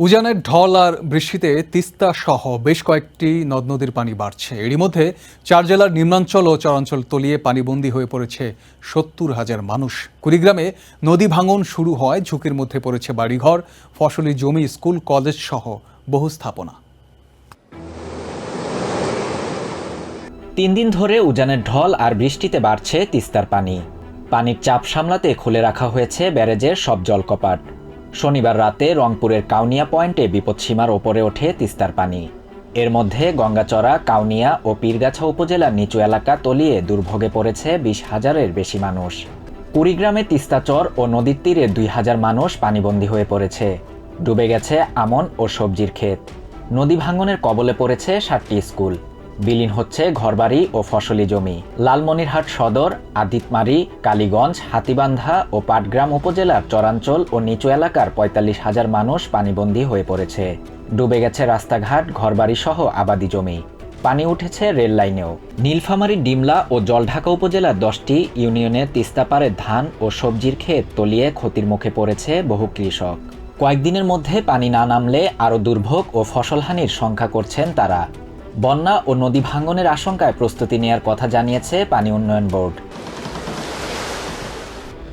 উজানের ঢল আর বৃষ্টিতে তিস্তা সহ বেশ কয়েকটি নদ নদীর পানি বাড়ছে। এরই মধ্যে চার জেলার নিম্নাঞ্চল ও চরাঞ্চল তলিয়ে পানিবন্দী হয়ে পড়েছে সত্তর হাজার মানুষ। কুড়িগ্রামে নদী ভাঙন শুরু হয়, ঝুঁকির মধ্যে পড়েছে বাড়িঘর, ফসলি জমি, স্কুল, কলেজ সহ বহু স্থাপনা। তিন দিন ধরে উজানের ঢল আর বৃষ্টিতে বাড়ছে তিস্তার পানি। পানির চাপ সামলাতে খুলে রাখা হয়েছে ব্যারেজের সব জলকপাট। শনিবার রাতে রংপুরের কাউনিয়া পয়েন্টে বিপদসীমার ওপরে ওঠে তিস্তার পানি। এর মধ্যে গঙ্গাচড়া, কাউনিয়া ও পীরগাছা উপজেলার নিচু এলাকা তলিয়ে দুর্ভোগে পড়েছে বিশ হাজারের বেশি মানুষ। কুড়িগ্রামে তিস্তাচর ও নদীর তীরে দুই হাজার মানুষ পানিবন্দী হয়ে পড়েছে। ডুবে গেছে আমন ও সবজির ক্ষেত। নদী ভাঙনের কবলে পড়েছে ষাটটি স্কুল। বিলীন হচ্ছে ঘরবাড়ি ও ফসলি জমি। লালমনিরহাট সদর, আদিতমারি, কালীগঞ্জ, হাতিবান্ধা ও পাটগ্রাম উপজেলার চরাঞ্চল ও নিচু এলাকার পঁয়তাল্লিশ হাজার মানুষ পানিবন্দী হয়ে পড়েছে। ডুবে গেছে রাস্তাঘাট ঘরবাড়ি সহ আবাদি জমি। পানি উঠেছে রেল লাইনেও। নীলফামারী, ডিমলা ও জলঢাকা উপজেলার দশটি ইউনিয়নের তিস্তাপাড়ে ধান ও সবজির ক্ষেত তলিয়ে ক্ষতির মুখে পড়েছে বহু কৃষক। কয়েকদিনের মধ্যে পানি না নামলে আরও দুর্ভোগ ও ফসলহানির সংখ্যা করছেন তারা। বন্যা ও নদী ভাঙনের আশঙ্কায় প্রস্তুতি নেয়ার কথা জানিয়েছে পানি উন্নয়ন board.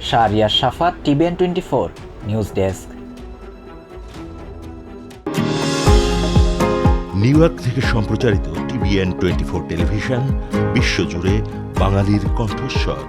Shahriar Safat TBN twenty four, news desk. New York থেকে সম্প্রচারিত টিভিএন টোয়েন্টি ফোর টেলিভিশন, বিশ্বজুড়ে বাঙালির কণ্ঠস্বর।